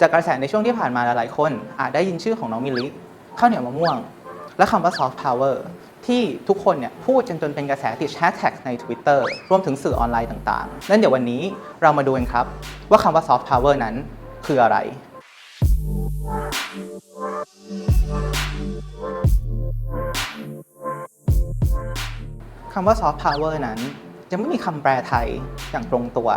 จากกระแสในช่วงที่ผ่านมาหลายๆคน อาจได้ยินชื่อของน้องมิลลิข้าวเหนียวมะม่วง และคำว่า soft power ที่ทุกคนเนี่ยพูดจนจนเป็นกระแสติดแฮชแท็กใน Twitter รวมถึงสื่อออนไลน์ต่างๆ นั่นเดี๋ยววันนี้เรามาดูกันครับ ว่าคำว่า soft power นั้นคืออะไร คำว่า soft power นั้นยังไม่มีคำแปลไทยอย่างตรงตัว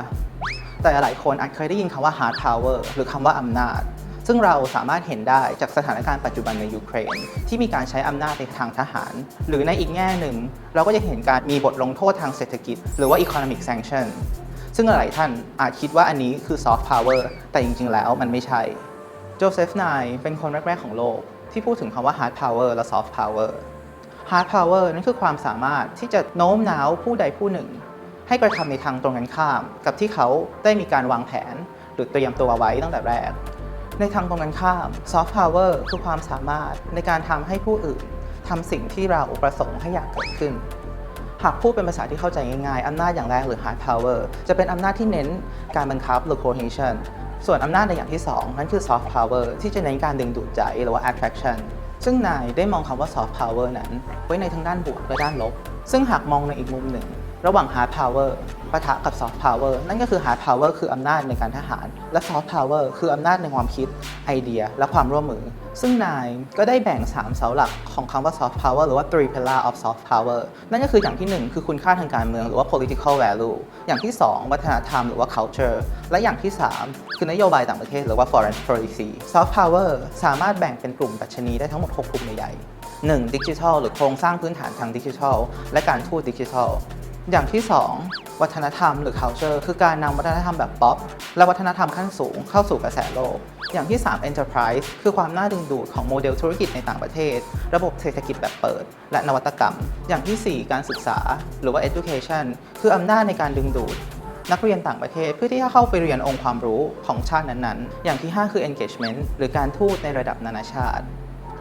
แต่หลายคนอาจเคยได้ยินคำว่า hard power หรือคำว่าอำนาจ ซึ่งเราสามารถเห็นได้จากสถานการณ์ปัจจุบันในยูเครน ที่มีการใช้อำนาจในทางทหาร หรือในอีกแง่หนึ่ง เราก็จะเห็นการมีบทลงโทษทางเศรษฐกิจ หรือว่า economic sanction ซึ่งหลายท่านอาจคิดว่าอันนี้คือ soft power แต่จริง ๆ แล้วมันไม่ใช่โจเซฟไนเป็นคนแรก ๆ ของโลก ที่พูดถึงคำว่า hard power และ soft power hard power นั่นคือความสามารถที่จะโน้มน้าวผู้ใดผู้หนึ่ง ให้กระทำในทางตรงกันข้าม กับที่เขาได้มีการวางแผน หรือเตรียมตัวไว้ตั้งแต่แรก ในทางตรงกันข้าม soft power คือความสามารถในการทำให้ผู้อื่นทำสิ่งที่เราประสงค์ให้อยากเกิดขึ้น หากพูดเป็นภาษาที่เข้าใจง่ายๆอำนาจอย่างแรกหรือ hard power จะเป็นอำนาจที่เน้นการบังคับหรือ cohesion ส่วนอำนาจในอย่างที่ 2 นั่นคือ soft power ที่จะเน้นการดึงดูดใจหรือว่า attraction ซึ่งนายได้มองคำว่า soft power นั้น ไว้ในทั้งด้านบวกและด้านลบ ซึ่งหากมองในอีกมุมหนึ่ง ระหว่าง hard power ปะทะกับ soft power นั่นก็คือ hard power คืออำนาจในการทหาร และ soft power คืออำนาจในความคิด ไอเดีย และความร่วมมือ ซึ่งนายก็ได้แบ่ง 3 เสาหลักของคำว่า soft power หรือว่า three pillar of soft power นั่นก็คืออย่างที่ 1 คือคุณค่าทางการเมืองหรือว่า political value อย่างที่ 2 วัฒนธรรมหรือว่า culture และอย่างที่ 3 คือนโยบายต่างประเทศหรือว่า foreign policy soft power สามารถแบ่งเป็นกลุ่มดัชนีได้ทั้งหมด 6 กลุ่มใหญ่ๆ 1. ดิจิทัลหรือโครงสร้างพื้นฐานทางดิจิทัลและการทูตดิจิทัล อย่างที่ 2 วัฒนธรรมหรือ culture คือการนำวัฒนธรรมแบบป๊อปและวัฒนธรรมขั้นสูงเข้าสู่กระแสโลก อย่างที่ 3 enterprise คือความน่าดึงดูดของโมเดลธุรกิจในต่างประเทศ ระบบเศรษฐกิจแบบเปิด และนวัตกรรม อย่างทีสี่4 การศึกษา หรือว่า education คืออำนาจในการดึงดูดนักเรียนต่างประเทศเพื่อที่จะเข้าไปเรียนองค์ความรู้ของชาตินั้นๆ อย่างที่ 5 คือ engagement หรือการทูตในระดับนานาชาติ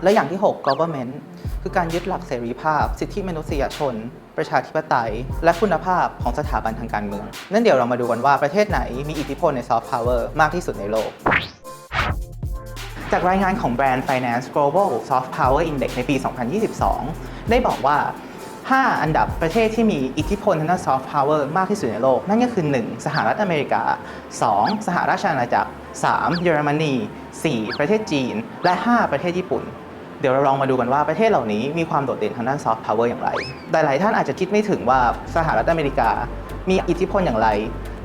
และอย่างที่ 6 government คือการยึดหลักเสรีภาพ สิทธิมนุษยชน ประชาธิปไตย และคุณภาพของสถาบันทางการเมือง นั่นเดี๋ยวเรามาดูกันว่าประเทศไหนมีอิทธิพลใน soft power มากที่สุดในโลกจากรายงานของแบรนด์ Finance Global Soft Power Index ในปี 2022 ได้บอกว่า 5 อันดับประเทศที่มีอิทธิพลทางด้าน soft power มากที่สุดในโลก นั่นก็คือ 1. สหรัฐอเมริกา 2. สหราชอาณาจักร 3. เยอรมนี 4. ประเทศจีน และ 5 ประเทศญี่ปุ่น เดี๋ยวเราลองมาดูกันว่าประเทศเหล่านี้มีความโดดเด่นทางด้าน soft power อร์อย่างไร หลาย ๆ ท่านอาจจะคิดไม่ถึงว่าสหรัฐอเมริกา มีอิทธิพลอย่างไร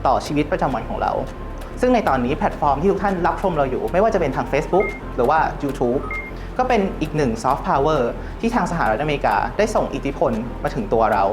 ต่อชีวิตประจำวันของเรา ซึ่งในตอนนี้แพลตฟอร์มที่ทุกท่านรับชมเราอยู่ ไม่ว่าจะเป็นทาง Facebook หรือว่า YouTube ก็เป็นอีกหนึ่งซอฟต์พาวเวอร์ที่ทางสหรัฐอเมริกาได้ส่งอิทธิพลมาถึงตัวเรา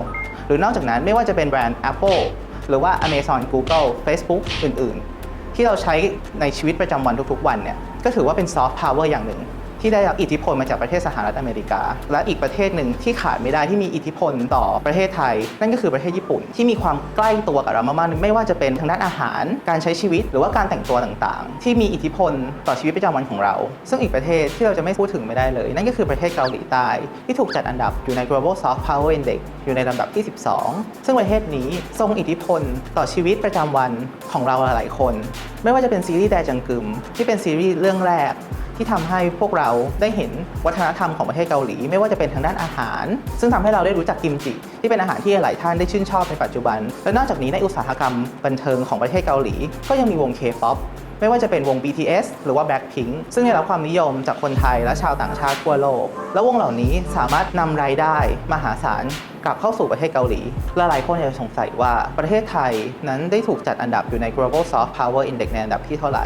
หรือนอกจากนั้นไม่ว่าจะเป็นแบรนด์ Apple หรือว่า Amazon Google Facebook อื่น ๆ ที่เราใช้ในชีวิตประจำวันทุก ๆ วันเนี่ยก็ถือว่าเป็นซอฟต์พาวเวอร์อย่างหนึ่ง ที่ได้รับอิทธิพลมาจากประเทศสหรัฐอเมริกา และอีกประเทศหนึ่งที่ขาดไม่ได้ที่มีอิทธิพลต่อประเทศไทย นั่นก็คือประเทศญี่ปุ่น ที่มีความใกล้ตัวกับเรามากๆไม่ว่าจะเป็นทางด้านอาหาร การใช้ชีวิตหรือว่าการแต่งตัวต่างๆ ที่มีอิทธิพลต่อชีวิตประจำวันของเรา ซึ่งอีกประเทศที่เราจะไม่พูดถึงไม่ได้เลย นั่นก็คือประเทศเกาหลีใต้ ที่ถูกจัดอันดับอยู่ใน Global Soft Power Index อยู่ในลำดับที่ 12 ซึ่งประเทศนี้ทรงอิทธิพลต่อชีวิตประจำวันของเราหลายๆคน ไม่ว่าจะเป็นซีรีส์แดจังกึมที่เป็นซีรีส์เรื่องแรก ที่ทำให้พวกเราได้เห็นวัฒนธรรมของประเทศเกาหลี ไม่ว่าจะเป็นทางด้านอาหาร ซึ่งทำให้เราได้รู้จักกิมจิ ที่เป็นอาหารที่หลายท่านได้ชื่นชอบในปัจจุบัน และนอกจากนี้ในอุตสาหกรรมบันเทิงของประเทศเกาหลี ก็ยังมีวง K-POP ไม่ว่าจะเป็นวง BTS หรือว่า Blackpink ซึ่งได้รับความนิยมจากคนไทยและชาวต่างชาติทั่วโลก และวงเหล่านี้สามารถนำรายได้มหาศาลกลับเข้าสู่ประเทศเกาหลี และหลายคนอาจจะสงสัยว่าประเทศไทยนั้นได้ถูกจัดอันดับอยู่ใน Global Soft Power Index ในอันดับที่เท่าไหร่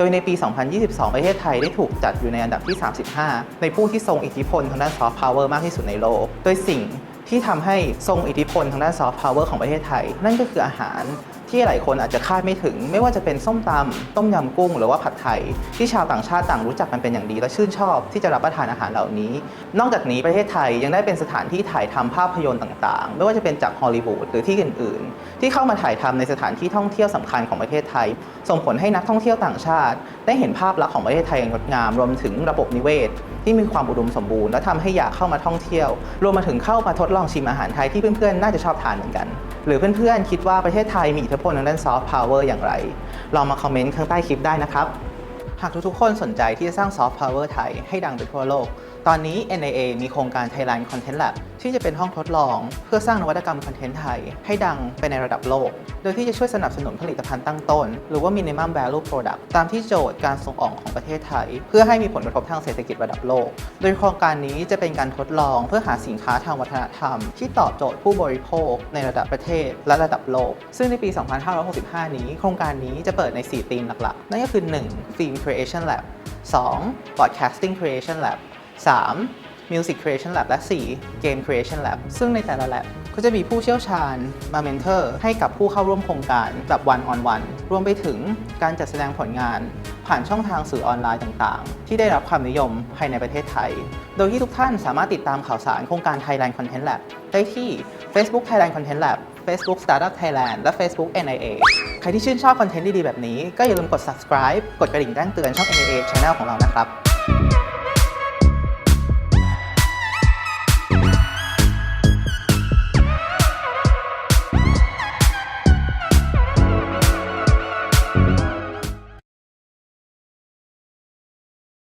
ดยในปี 2022 ประเทศไทยได้ถูกจัดอยู่ในอันดับที่ 35 ในผู้ที่ทรงอิทธิพลทางด้านซอฟต์พาวเวอร์มากที่สุดในโลก โดยสิ่งที่ทำให้ทรงอิทธิพลทางด้านซอฟต์พาวเวอร์ของประเทศไทย นั่นก็คืออาหาร ที่หลายคนอาจจะคาดไม่ถึง ไม่ว่าจะเป็นส้มตำต้มยำกุ้ง หรือว่าผัดไทย ที่ชาวต่างชาติต่างรู้จักกันเป็นอย่างดี และชื่นชอบที่จะรับประทานอาหารเหล่านี้ นอกจากนี้ประเทศไทยยังได้เป็นสถานที่ถ่ายทำภาพยนตร์ต่างๆ ไม่ว่าจะเป็นจากฮอลลีวูดหรือที่อื่น ๆ ที่เข้ามาถ่ายทำในสถานที่ท่องเที่ยวสำคัญของประเทศไทย ส่งผลให้นักท่องเที่ยวต่างชาติ ได้เห็นภาพลักษณ์ของประเทศไทยอย่างงดงามรวมถึงระบบนิเวศ ที่มีความอุดมสมบูรณ์และทำให้อยากเข้ามาท่องเที่ยว รวมมาถึงเข้ามาทดลองชิมอาหารไทยที่เพื่อนๆน่าจะชอบทานเหมือนกันหรือเพื่อนๆ คิดว่าประเทศไทยมีอิทธิพลทางด้านซอฟต์พาวเวอร์อย่างไร ลองมาคอมเมนต์ข้างใต้คลิปได้นะครับ หากทุกๆคนสนใจที่จะสร้างซอฟต์พาวเวอร์ไทยให้ดังไปทั่วโลก ตอนนี้ NIA มีโครงการ Thailand Content Lab ที่จะเป็นห้องทดลอง เพื่อสร้างนวัตกรรมคอนเทนต์ไทย ให้ดังไปในระดับโลก โดยที่จะช่วยสนับสนุนผลิตภัณฑ์ตั้งต้น หรือว่า minimum value product ตามที่โจทย์การส่งออกของประเทศไทย เพื่อให้มีผลกระทบทางเศรษฐกิจระดับโลก โดยโครงการนี้จะเป็นการทดลอง เพื่อหาสินค้าทางวัฒนธรรม ที่ตอบโจทย์ผู้บริโภค ในระดับประเทศและระดับโลก ซึ่งในปี 2565 นี้ โครงการนี้จะเปิดใน 4 ธีมหลักๆ นั่นก็คือ 1. Film Creation Lab 2. Broadcasting Creation Lab 3. Music Creation Lab และ 4. Game Creation Lab ซึ่งในแต่ละ lab ก็จะมีผู้เชี่ยวชาญมาเมนเทอร์ให้กับผู้เข้าร่วมโครงการแบบ one on one รวมไปถึงการจัดแสดงผลงาน ผ่านช่องทางสื่อออนไลน์ต่างๆ ที่ได้รับความนิยมภายในประเทศไทย โดยที่ทุกท่านสามารถติดตามข่าวสารโครงการ Thailand Content Lab ได้ที่ Facebook Thailand Content Lab Facebook Startup Thailand และ Facebook NIA ใครที่ชื่นชอบคอนเทนต์ดี ๆ แบบนี้ ก็อย่าลืมกด subscribe กดกระดิ่งแจ้งเตือนช่อง NIA Channel ของเรานะครับ